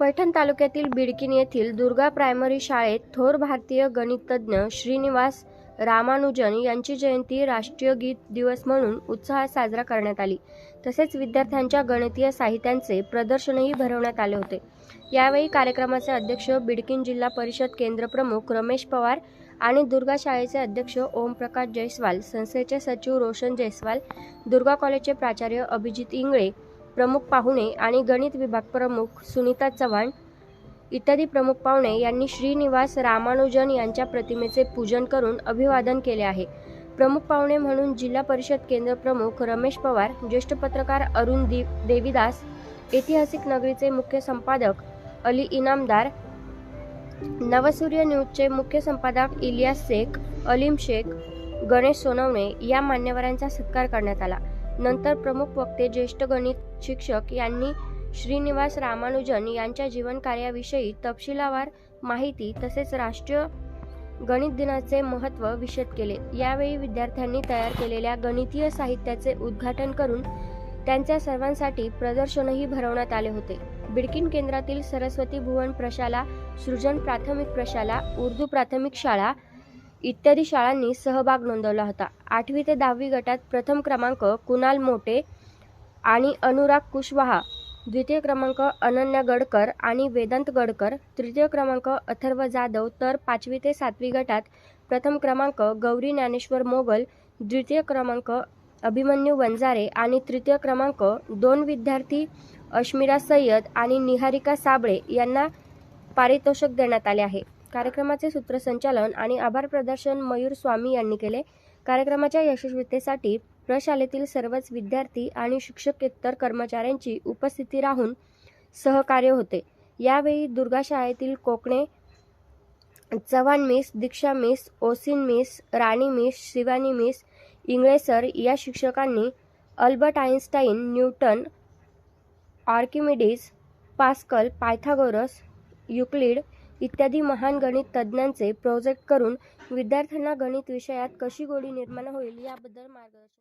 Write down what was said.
पैठण तालुक्यातील बिडकीन येथील दुर्गा प्रायमरी शाळेत थोर भारतीय गणिततज्ञ श्रीनिवास रामानुजन यांची जयंती राष्ट्रीय गीत दिवस म्हणून उत्साहात साजरा करण्यात आली. तसेच विद्यार्थ्यांच्या गणितीय साहित्यांचे प्रदर्शनही भरवण्यात आले होते. यावेळी कार्यक्रमाचे अध्यक्ष बिडकिन जिल्हा परिषद केंद्र प्रमुख रमेश पवार आणि दुर्गा शाळेचे अध्यक्ष ओमप्रकाश जयस्वाल संस्थेचे सचिव रोशन जयस्वाल दुर्गा कॉलेजचे प्राचार्य अभिजित इंगळे प्रमुख पाहुणे आणि गणित विभाग प्रमुख सुनीता चव्हाण इत्यादी प्रमुख पाहुणे यांनी श्रीनिवास रामानुजन यांच्या प्रतिमेचे पूजन करून अभिवादन केले आहे. प्रमुख पाहुणे म्हणून जिल्हा परिषद केंद्र प्रमुख रमेश पवार ज्येष्ठ पत्रकार अरुण दीप देवीदास ऐतिहासिक नगरीचे मुख्य संपादक अली इनामदार नवसूर्य न्यूजचे मुख्य संपादक इलियास शेख अलीम शेख गणेश सोनवणे या मान्यवरांचा सत्कार करण्यात आला. नंतर प्रमुख वक्ते ज्येष्ठ गणित शिक्षक यांनी श्रीनिवास रामानुजन यांच्या जीवनकार्याविषयी तपशिलावार माहिती तसेच राष्ट्रीय गणित दिनाचे महत्त्व विशद केले. यावेळी विद्यार्थ्यांनी तयार केलेल्या गणितीय साहित्याचे उद्घाटन करून त्यांच्या सर्वांसाठी प्रदर्शनही भरवण्यात आले होते. बिडकीन केंद्रातील सरस्वती भुवन प्रशाला सृजन प्राथमिक प्रशाला उर्दू प्राथमिक शाळा इत्यादी शाळांनी सहभाग नोंदवला होता. आठवी ते दहावी गटात प्रथम क्रमांक कुणाल मोटे आणि अनुराग कुशवाहा द्वितीय क्रमांक अनन्या गडकर आणि वेदांत गडकर तृतीय क्रमांक अथर्व जाधव तर पाचवी ते सातवी गटात प्रथम क्रमांक गौरी ज्ञानेश्वर मोगल द्वितीय क्रमांक अभिमन्यू वंजारे आणि तृतीय क्रमांक दोन विद्यार्थी अश्मिरा सय्यद आणि निहारिका साबळे यांना पारितोषिक देण्यात आले आहे. कार्यक्रमाचे सूत्रसंचालन आणि आभार प्रदर्शन मयूर स्वामी यांनी केले. कार्यक्रमाच्या यशस्वीतेसाठी प्रशालेतील सर्वच विद्यार्थी आणि शिक्षकेतर कर्मचाऱ्यांची उपस्थिती राहून सहकार्य होते. यावेळी दुर्गा शाळेतील Kokane Chavan miss Diksha miss Osin miss Rani miss Shivani miss Ingle sir या शिक्षकांनी Albert Einstein Newton Archimedes Pascal Pythagoras Euclid इत्यादी महान गणित तज्ज्ञांचे प्रोजेक्ट करून विद्यार्थ्यांना गणित विषयात कशी गोडी निर्माण होईल याबद्दल मार्गदर्शन